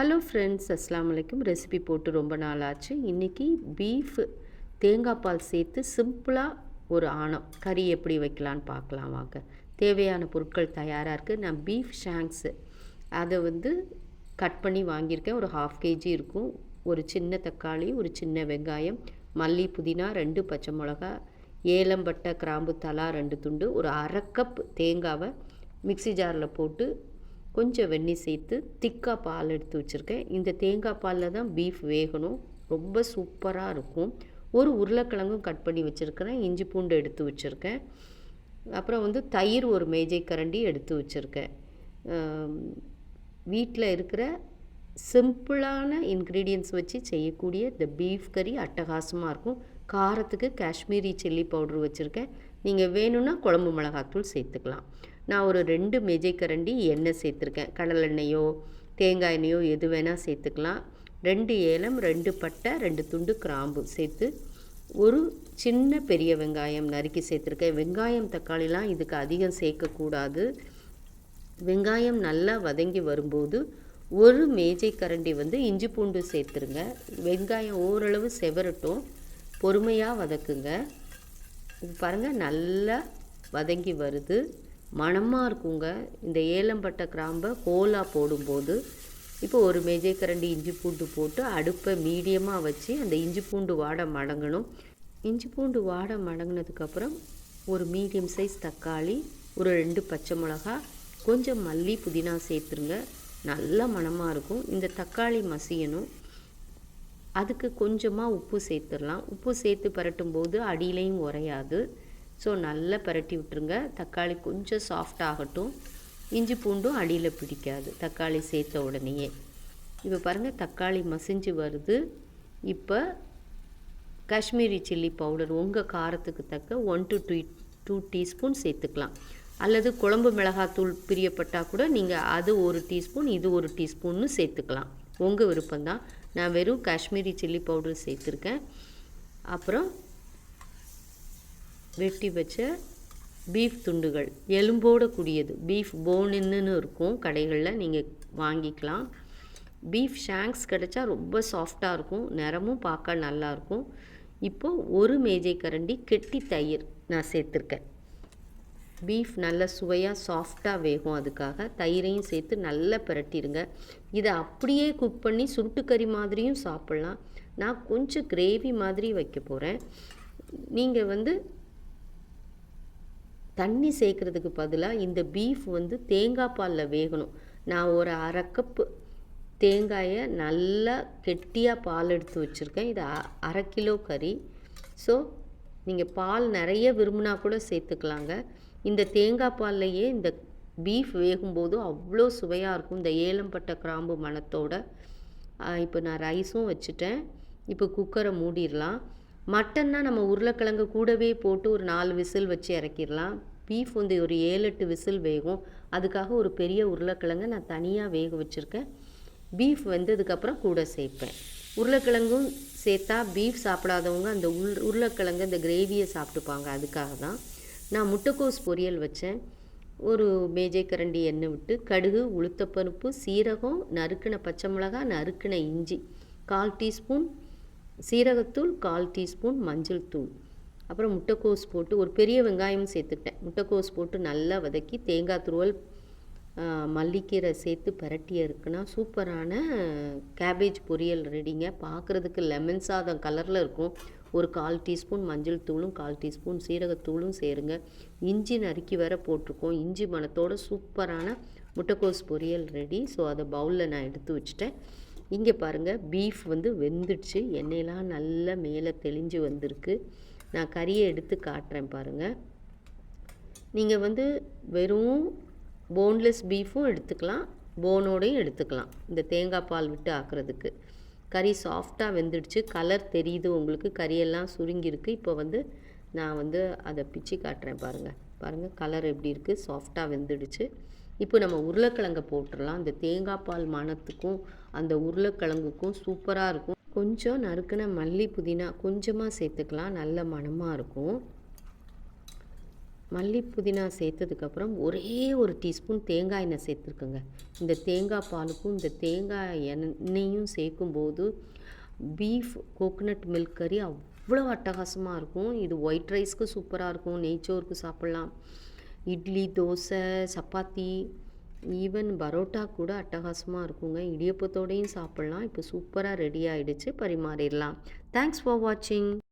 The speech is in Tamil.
ஹலோ ஃப்ரெண்ட்ஸ் அஸ்லாம் வலைக்கும் ரெசிபி போட்டு ரொம்ப நாள் ஆச்சு இன்றைக்கி பீஃப் தேங்காய் பால் சேர்த்து சிம்பிளாக ஒரு ஆணம். கறி எப்படி வைக்கலான்னு பார்க்கலாம் வாங்க. தேவையான பொருட்கள் தயாராக இருக்குது நான் பீஃப் ஷாங்ஸு அதை வந்து கட் பண்ணி வாங்கியிருக்கேன். ஒரு ஹாஃப் கேஜி இருக்கும். ஒரு சின்ன தக்காளி ஒரு சின்ன வெங்காயம் மல்லி புதினா ரெண்டு பச்சை மிளகா ஏலம்பட்டை கிராம்பு தலா ரெண்டு துண்டு ஒரு அரை கப் தேங்காவை மிக்ஸி ஜாரில் போட்டு கொஞ்சம் வெந்நீர் சேர்த்து திக்காக பால் எடுத்து வச்சுருக்கேன். இந்த தேங்காய் பாலில் தான் பீஃப் வேகணும். ரொம்ப சூப்பராக இருக்கும். ஒரு உருளைக்கிழங்கும் கட் பண்ணி வச்சுருக்கிறேன். இஞ்சி பூண்டு எடுத்து வச்சுருக்கேன். அப்புறம் வந்து தயிர் ஒரு மேஜை கரண்டி எடுத்து வச்சுருக்கேன். வீட்டில் இருக்கிற சிம்பிளான இன்க்ரீடியன்ஸ் வச்சு செய்யக்கூடிய இந்த பீஃப் கறி அட்டகாசமாக இருக்கும். காரத்துக்கு காஷ்மீரி சில்லி பவுட்ரு வச்சுருக்கேன். நீங்கள் வேணும்னா குழம்பு மிளகாத்தூள் சேர்த்துக்கலாம். நான் ஒரு ரெண்டு மேஜை கரண்டி எண்ணெய் சேர்த்துருக்கேன். கடலெண்ணெயோ தேங்காய் எண்ணெயோ எது வேணால் சேர்த்துக்கலாம். ரெண்டு ஏலம் ரெண்டு பட்டை ரெண்டு துண்டு கிராம்பு சேர்த்து ஒரு சின்ன பெரிய வெங்காயம் நறுக்கி சேர்த்துருக்கேன். வெங்காயம் தக்காளிலாம் இதுக்கு அதிகம் சேர்க்கக்கூடாது. வெங்காயம் நல்லா வதங்கி வரும்போது ஒரு மேஜை கரண்டி வந்து இஞ்சி பூண்டு சேர்த்துருங்க. வெங்காயம் ஓரளவு செவரட்டும். பொறுமையாக வதக்குங்க. இது பாருங்கள் நல்லா வதங்கி வருது. மணமாக இருக்குங்க. இந்த ஏலம்பட்டை கிராம்பை கோலாக போடும்போது இப்போ ஒரு மேஜைக்கரண்டி இஞ்சி பூண்டு போட்டு அடுப்பை மீடியமாக வச்சு அந்த இஞ்சி பூண்டு வாடை மடங்கணும். இஞ்சி பூண்டு வாடை மடங்கினதுக்கப்புறம் ஒரு மீடியம் சைஸ் தக்காளி ஒரு ரெண்டு பச்சை மிளகா கொஞ்சம் மல்லி புதினா சேர்த்துருங்க. நல்ல மணமாக இருக்கும். இந்த தக்காளி மசியணும். அதுக்கு கொஞ்சமாக உப்பு சேர்த்துடலாம். உப்பு சேர்த்து பரட்டும் போது அடியிலையும் உரையாது ஸோ நல்லா பரட்டி விட்டுருங்க. தக்காளி கொஞ்சம் சாஃப்ட் ஆகட்டும். இஞ்சி பூண்டும் அடியில் பிடிக்காது. தக்காளி சேர்த்த உடனேயே. இப்போ பாருங்கள் தக்காளி மசிஞ்சு வருது. இப்போ காஷ்மீரி சில்லி பவுடர் உங்கள் காரத்துக்கு தக்க one to two two teaspoon சேர்த்துக்கலாம். அல்லது குழம்பு மிளகாத்தூள் பிரியப்பட்டால் கூட நீங்கள் அது ஒரு டீஸ்பூன் இது ஒரு டீஸ்பூன்னு சேர்த்துக்கலாம். உங்கள் விருப்பம்தான். நான் வெறும் காஷ்மீரி சில்லி பவுடர் சேர்த்துருக்கேன். அப்புறம் வெட்டி வச்ச பீஃப் துண்டுகள். எலும்போட கூடியது. பீஃப் போனுன்னு இருக்கும். கடைகளில் நீங்கள் வாங்கிக்கலாம். பீஃப் ஷாங்க்ஸ் கிடச்சா ரொம்ப சாஃப்டாக இருக்கும். நிறமும் பார்க்க நல்லாயிருக்கும் இப்போது ஒரு மேஜை கரண்டி கெட்டி தயிர் நான் சேர்த்துருக்கேன். பீஃப் நல்ல சுவையாக சாஃப்டாக வேகும் அதுக்காக தயிரையும் சேர்த்து நல்லா பிரட்டிடுங்க இதை அப்படியே குக் பண்ணி சுருட்டு கறி மாதிரியும் சாப்பிட்லாம். நான் கொஞ்சம் கிரேவி மாதிரி வைக்க போகிறேன் நீங்கள் வந்து தண்ணி சேர்க்குறதுக்கு பதிலாக இந்த பீஃப் வந்து தேங்காய் பாலில் வேகணும். நான் ஒரு அரை கப்பு தேங்காயை நல்லா கெட்டியாக பால் எடுத்து வச்சுருக்கேன். இது அரை கிலோ கறி. ஸோ நீங்கள் பால் நிறைய விரும்பினா கூட சேர்த்துக்கலாங்க. இந்த தேங்காய் பால்லையே இந்த பீஃப் வேகும்போது அவ்வளோ சுவையாக இருக்கும். இந்த ஏலம்பட்ட கிராம்பு மணத்தோட. இப்போ நான் ரைஸும் வச்சுட்டேன். இப்போ குக்கரை மூடிடலாம். மட்டன்னா நம்ம உருளைக்கிழங்கு கூடவே போட்டு ஒரு நாலு விசில் வச்சு இறக்கிடலாம். பீஃப் வந்து ஒரு ஏழு எட்டு விசில் வேகும். அதுக்காக ஒரு பெரிய உருளைக்கிழங்கை நான் தனியாக வேக வச்சுருக்கேன். பீஃப் வெந்ததுக்கப்புறம் கூட சேர்ப்பேன். உருளைக்கிழங்கும் சேர்த்தா பீஃப் சாப்பிடாதவங்க அந்த உள் உருளைக்கிழங்கு அந்த கிரேவியை சாப்பிட்டுப்பாங்க. அதுக்காக தான் நான் முட்டைக்கோஸ் பொரியல் வச்சேன். ஒரு மேஜை கரண்டி எண்ணெய் விட்டு கடுகு உளுத்தப்பருப்பு சீரகம் நறுக்கின பச்சை மிளகா நறுக்கின இஞ்சி கால் டீஸ்பூன் சீரகத்தூள் கால் டீஸ்பூன் மஞ்சள் தூள். அப்புறம் முட்டைக்கோஸ் போட்டு ஒரு பெரிய வெங்காயம் சேர்த்துக்கிட்டேன். முட்டைக்கோஸ் போட்டு நல்லா வதக்கி தேங்காய் துருவல் மல்லிக்கீரை சேர்த்து பரட்டி இருக்குன்னா சூப்பரான கேபேஜ் பொரியல் ரெடிங்க. பார்க்குறதுக்கு லெமன் சாதம் கலரில் இருக்கும். ஒரு கால் டீஸ்பூன் மஞ்சள் தூளும் கால் டீஸ்பூன் சீரகத்தூளும் சேருங்க. இஞ்சி நறுக்கி வர போட்டிருக்கோம். இஞ்சி மணத்தோட சூப்பரான முட்டைக்கோஸ் பொரியல் ரெடி. ஸோ அதை பவுலில் நான் எடுத்து வச்சுட்டேன். இங்கே பாருங்கள் பீஃப் வந்து வெந்துடுச்சு. எண்ணெயெலாம் நல்லா மேலே தெளிஞ்சு வந்திருக்கு. நான் கறியை எடுத்து காட்டுறேன் பாருங்கள் நீங்கள் வந்து வெறும் போன்லெஸ் பீஃபும் எடுத்துக்கலாம் போனோடையும் எடுத்துக்கலாம். இந்த தேங்காய் பால் விட்டு ஆக்கிறதுக்கு. கறி சாஃப்டாக வெந்துடுச்சு கலர் தெரியுது உங்களுக்கு கறியெல்லாம் சுருங்கியிருக்கு. இப்போ வந்து நான் வந்து அதை பிச்சு காட்டுறேன் பாருங்கள் பாருங்கள் கலர் எப்படி இருக்குது சாஃப்டாக வெந்துடுச்சு. இப்போ நம்ம உருளைக்கிழங்கை போட்டுடலாம். அந்த தேங்காய் பால் மணத்துக்கும் அந்த உருளைக்கிழங்குக்கும் சூப்பராக இருக்கும். கொஞ்சம் நறுக்கின மல்லி புதினா கொஞ்சமாக சேர்த்துக்கலாம். நல்ல மணமாக இருக்கும். மல்லி புதினா சேர்த்ததுக்கப்புறம் ஒரே ஒரு டீஸ்பூன் தேங்காய் எண்ணெய் சேர்த்துருக்குங்க. இந்த தேங்காய் பாலுக்கும் இந்த தேங்காய் எண்ணெயும் சேர்க்கும்போது பீஃப் கோகனட் மில்க் கறி அவ்வளோ அட்டகாசமாக இருக்கும். இது ஒயிட் ரைஸ்க்கு சூப்பராக இருக்கும். நெய்ச்சோருக்கு சாப்பிட்லாம். இட்லி தோசை சப்பாத்தி ஈவன் பரோட்டா கூட அட்டகாசமாக இருக்குங்க. இடியப்பத்தோடையும் சாப்பிட்லாம். இப்போ சூப்பராக ரெடி ஆகிடுச்சு பரிமாறிடலாம். தேங்க்ஸ் ஃபார் வாட்சிங்